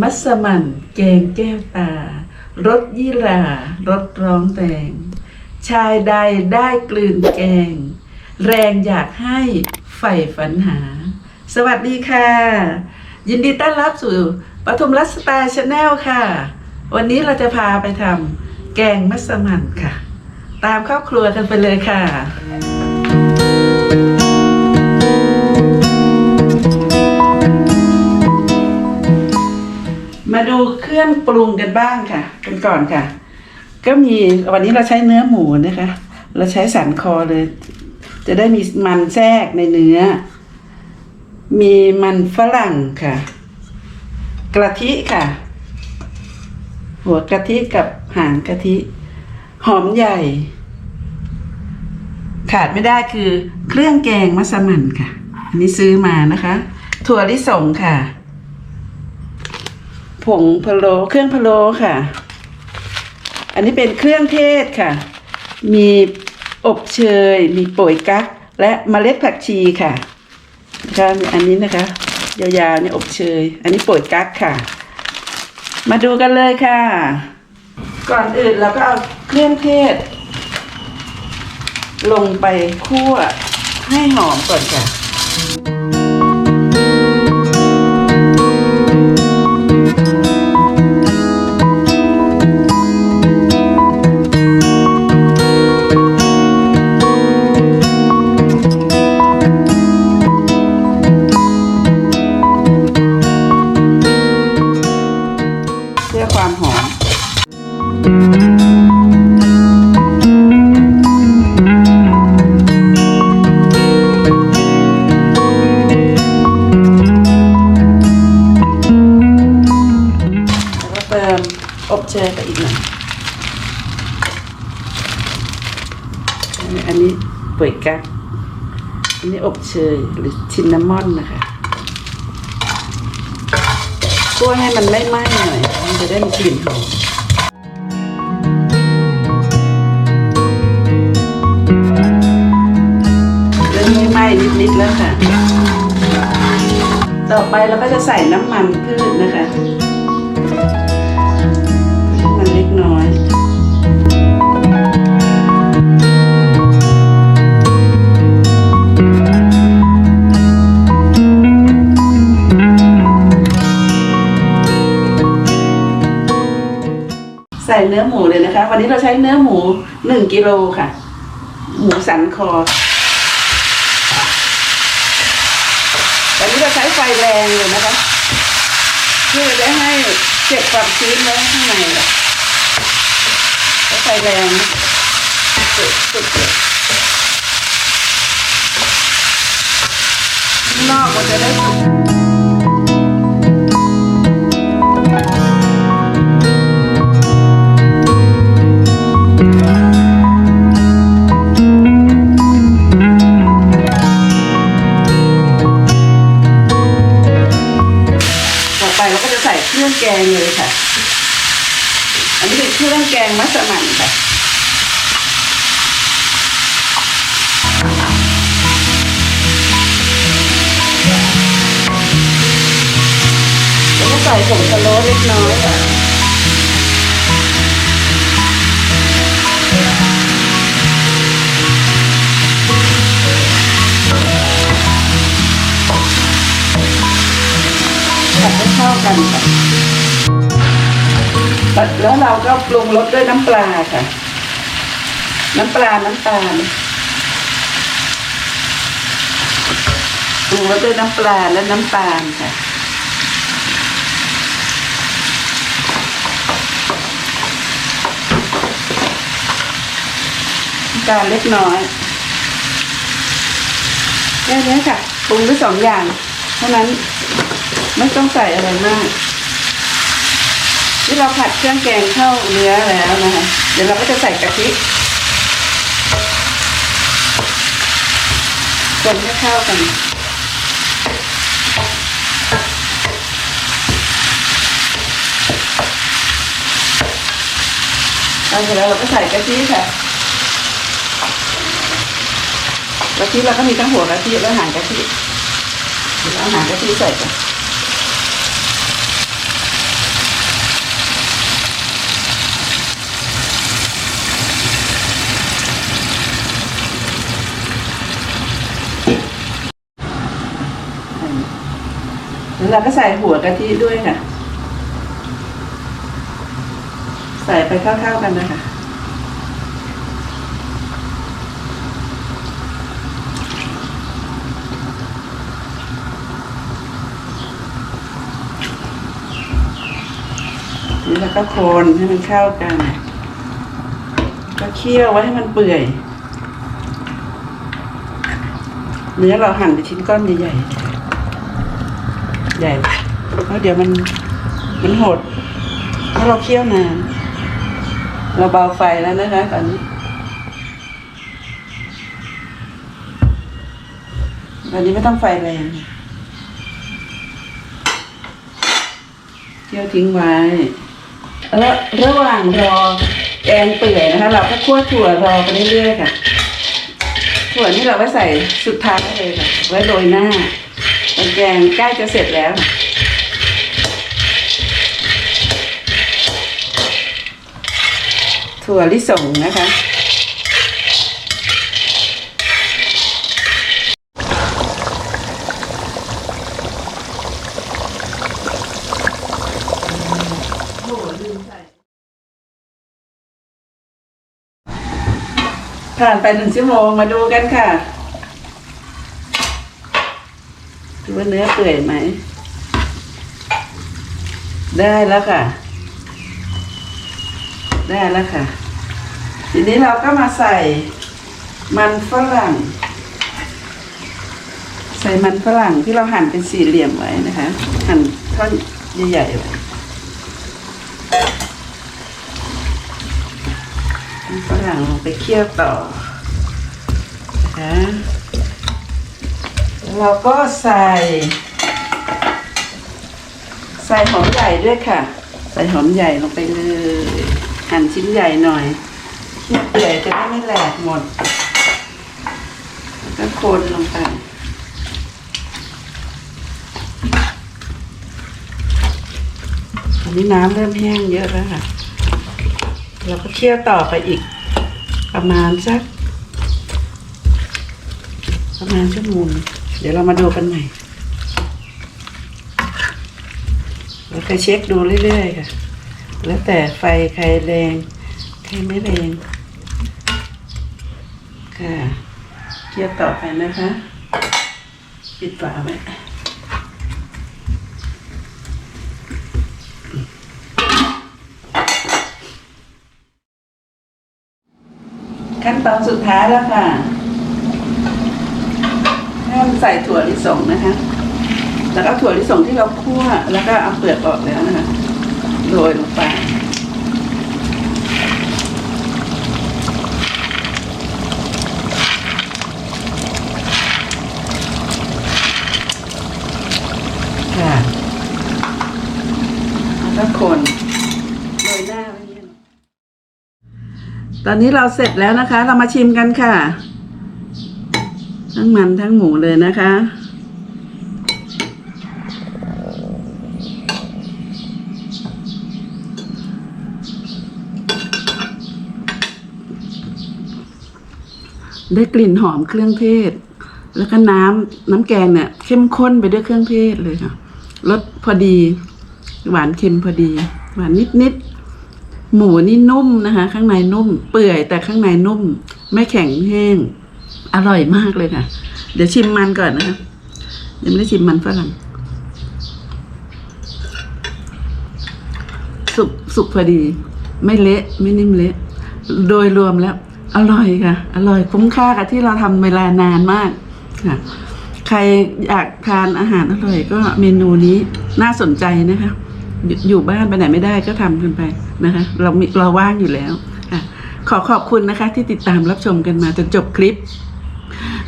มัสมั่นแกงแก้วตารสยี่หรารสร้องแตงชายใดได้กลืนแกง แรงอยากให้ใฝ่ฝันหา สวัสดีค่ะ ยินดีต้อนรับสู่ปทุมรัสตาชาแนลค่ะ วันนี้เราจะพาไปทำแกงมัสมั่นค่ะ ตามครอบครัวกันไปเลยค่ะ มาดูเครื่องปรุงกันบ้างค่ะ กันก่อนค่ะ ก็มีวันนี้เราใช้เนื้อหมูนะคะ เราใช้สันคอเลย จะได้มีมันแทรกในเนื้อ มีมันฝรั่งค่ะ กะทิค่ะ หัวกะทิกับหางกะทิ หอมใหญ่ ขาดไม่ได้คือเครื่องแกงมัสมั่นค่ะ อันนี้ซื้อมานะคะ ถั่วลิสงค่ะ ผงพะโล้เครื่องพะโล้ค่ะ อันนี้เป็นเครื่องเทศค่ะ มีอบเชย มีโป่ยกั๊กและเมล็ดผักชีค่ะนะคะอันนี้นะคะ ยาวๆนี่อบเชย อันนี้โป่ยกั๊กค่ะ มาดูกันเลยค่ะ ก่อนอื่นเราก็เอาเครื่องเทศ ลงไปคั่วให้หอมก่อนค่ะ อันนี้ป่วยกั๊กอันนี้อบเชยหรือชินนามอนนะคะคั่วให้มันไม่ไหม้หน่อยมันจะได้มีกลิ่นหอมเริ่มไม่ไหม้นิดๆแล้วค่ะ ต่อไปเราก็จะใส่น้ำมันพืชนะคะ ใส่เนื้อหมูเลยนะคะ วันนี้เราใช้เนื้อหมูหนึ่งกิโลค่ะ หมูสันคอวันนี้เราใช้ไฟแรงเลยนะคะเพื่อจะให้เก็บความชื้นไว้ข้างในใช้ไฟแรงสุดสุดนอกมันจะได้ งแกงเลยค่ะ อันนี้เป็นเครื่องแกงมัสมั่นค่ะแล้วก็ใส่ผงชะโลเล็กน้อยค่ะ กันค่ะแล้วเราก็ปรุงรสด้วยน้ำปลาค่ะ น้ำปลา น้ำตาลปรุงรสด้วยน้ำปลาและน้ำตาลค่ะน้ำตาลเล็กน้อยแค่นี้ค่ะปรุงด้วยสองอย่าง เท่านั้น ไม่ต้องใส่อะไรมาก ที่เราผัดเครื่องแกงเข้าเนื้อแล้วนะคะ เดี๋ยวเราก็จะใส่กะทิคนให้เข้ากันตอนเสร็จแล้วเราก็ใส่กะทิค่ะกะทิเราก็มีทั้งหัวกะทิและหางกะทิเดี๋ยวเราหางกะทิใส่กัน แล้วเราก็ใส่หัวกะทิด้วยค่ะ ใส่ไปเข้าๆกันเลยค่ะนี่แล้วก็โคนให้มันเข้ากัน ก็เคี่ยวไว้ให้มันเปื่อย เนื้อเราหั่นเป็นชิ้นก้อนใหญ่ๆ ใหญ่เพราะเดี๋ยวมันมันหดถ้าเราเคี่ยวนานเราเบาไฟแล้วนะคะตอนนี้ตอนนี้ไม่ต้องไฟแรงเคี่ยวทิ้งไว้แล้วระหว่างรอแกงเปื่อยนะคะ เราก็คั่วถั่วรอไปเรื่อยๆค่ะ ถั่วนี่เราไว้ใส่สุดท้ายเลยค่ะ ไว้โรยหน้า แกงใกล้จะเสร็จแล้ว ถั่วลิสงนะคะ ผ่านไปหนึ่งชั่วโมงมาดูกันค่ะ ดูว่าเนื้อเปื่อยไหม ได้แล้วค่ะ ได้แล้วค่ะ ทีนี้เราก็มาใส่มันฝรั่ง ใส่มันฝรั่งที่เราหั่นเป็นสี่เหลี่ยมไว้นะคะ หั่นท่อนใหญ่ๆไว้ฝรั่งลงไปเคี่ยวต่อนะคะ เราก็ใส่ ใส่หอมใหญ่ด้วยค่ะ ใส่หอมใหญ่ลงไปเลยหั่นชิ้นใหญ่หน่อยเคี่เปื่อยจะได้ไม่แหลกหมดแล้วคนลงไปอันนี้น้ำเริ่มแห้งเยอะแล้วค่ะ เราก็เคี่ยวต่อไปอีก ประมาณสักประมาณชั่วโมง เดี๋ยวเรามาดูกันใหม่เราก็เช็คดูเรื่อยๆค่ะ แล้วแต่ไฟใครแรงใครไม่แรงค่ะเคี่ยวต่อไปนะคะ ปิดฝาไว้ขั้นตอนสุดท้ายแล้วค่ะ ให้มันใส่ถั่วลิสงนะคะ แล้วก็ถั่วลิสงที่เราคั่ว แล้วก็เอาเปลือกออกแล้วนะคะโรยลงไปค่ะแล้วก็คนโรยหน้าไว้เนี่ยตอนนี้เราเสร็จแล้วนะคะ เรามาชิมกันค่ะ ทั้งมันทั้งหมูเลยนะคะ ได้กลิ่นหอมเครื่องเทศ แล้วก็น้ำน้ำแกงเนี่ย เข้มข้นไปด้วยเครื่องเทศเลยค่ะรสพอดี หวานเค็มพอดี หวานนิดนิดๆหมูนี่นุ่มนะคะ ข้างในนุ่ม เปื่อยแต่ข้างในนุ่ม ไม่แข็งแห้ง อร่อยมากเลยค่ะ เดี๋ยวชิมมันก่อนนะคะยังไม่ได้ชิมมันฝรั่งสุกสุกพอดี ไม่เละไม่นิ่มเละ โดยรวมแล้ว อร่อยค่ะ อร่อยคุ้มค่ากับที่เราทำเวลานานมากค่ะ ใครอยากทานอาหารอร่อย ก็เมนูนี้น่าสนใจนะคะ อยู่อยู่บ้านไปไหนไม่ได้ก็ทำกันไปนะคะ เรามีเราว่างอยู่แล้วค่ะขอขอบคุณนะคะที่ติดตามรับชมกันมาจนจบคลิป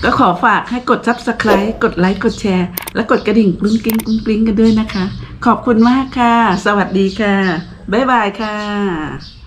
ก็ขอฝากให้กด subscribe กดไลค์กดแชร์ และกดกระดิ่งกรุ้งกริ้งกรุ้งกริ้งกันด้วยนะคะ ขอบคุณมากค่ะ สวัสดีค่ะ บ๊ายบายค่ะ